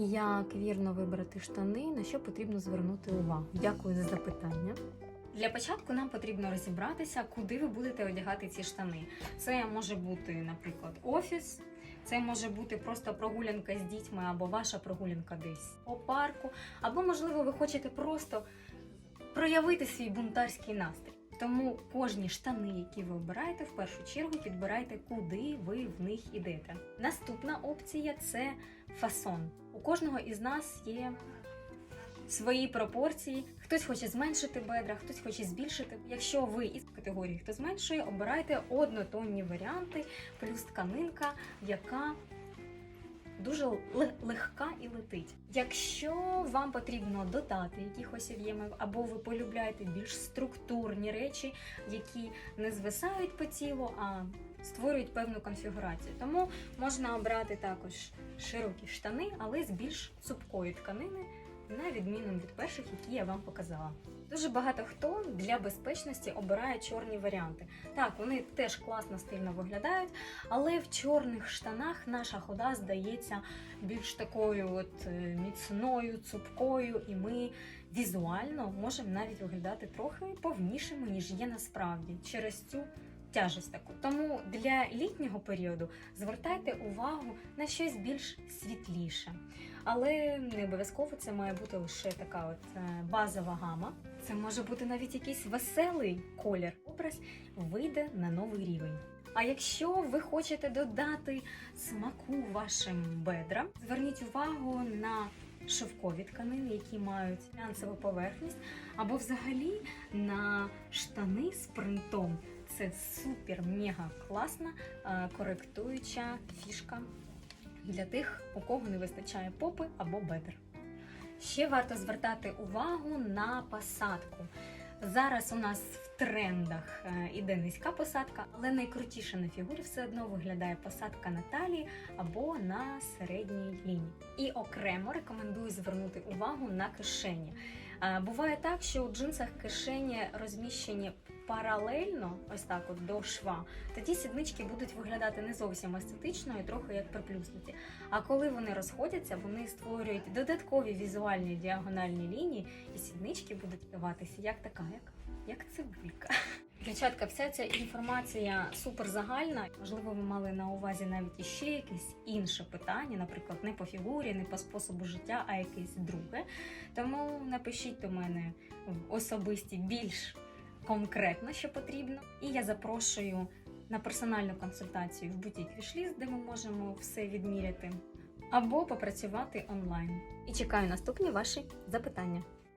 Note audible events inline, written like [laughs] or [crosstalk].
Як вірно вибрати штани, на що потрібно звернути увагу? Дякую за запитання. Для початку нам потрібно розібратися, куди ви будете одягати ці штани. Це може бути, наприклад, офіс, це може бути просто прогулянка з дітьми або ваша прогулянка десь по парку, або, можливо, ви хочете просто проявити свій бунтарський настрій. Тому кожні штани, які ви обираєте, в першу чергу підбирайте, куди ви в них ідете. Наступна опція це фасон. У кожного із нас є свої пропорції. Хтось хоче зменшити бедра, хтось хоче збільшити. Якщо ви із категорії, хто зменшує, обирайте однотонні варіанти, плюс тканинка, яка дуже легка і летить. Якщо вам потрібно додати якихось об'ємів, або ви полюбляєте більш структурні речі, які не звисають по тілу, а створюють певну конфігурацію. Тому можна обрати також широкі штани, але з більш цупкої тканини, на відміну від перших, які я вам показала. Дуже багато хто для безпечності обирає чорні варіанти. Так, вони теж класно стильно виглядають, але в чорних штанах наша хода здається більш такою от е, міцною, цупкою, і ми візуально можемо навіть виглядати трохи повнішими, ніж є насправді через цю тяжесть таку. Тому для літнього періоду звертайте увагу на щось більш світліше. Але не обов'язково це має бути лише така от е, базова гама. Це може бути навіть якийсь веселий колір. Образ вийде на новий рівень. А якщо ви хочете додати смаку вашим бедрам, зверніть увагу на шовкові тканини, які мають глянцеву поверхність, або взагалі на штани з принтом. Це супер мега класна е, коректуюча фішка для тих, у кого не вистачає попи або бедер. Ще варто звертати увагу на посадку. Зараз у нас в трендах е, іде низька посадка, але найкрутіше на фігурі все одно виглядає посадка на талії або на середній лінії. І окремо рекомендую звернути увагу на кишені. Е, Буває так, що у джинсах кишені розміщені паралельно, ось так от до шва, тоді сіднички будуть виглядати не зовсім естетично і трохи як приплюснуті. А коли вони розходяться, вони створюють додаткові візуальні діагональні лінії, і сіднички будуть здаватися як така, як, як цибулька. [laughs] Дівчатка, вся ця інформація супер загальна. Можливо, ви мали на увазі навіть іще якесь інше питання, наприклад, не по фігурі, не по способу життя, а якесь друге. Тому напишіть до мене в особисті більш конкретно, що потрібно. І я запрошую на персональну консультацію в бутік Вішліст, де ми можемо все відміряти, або попрацювати онлайн. І чекаю наступні ваші запитання.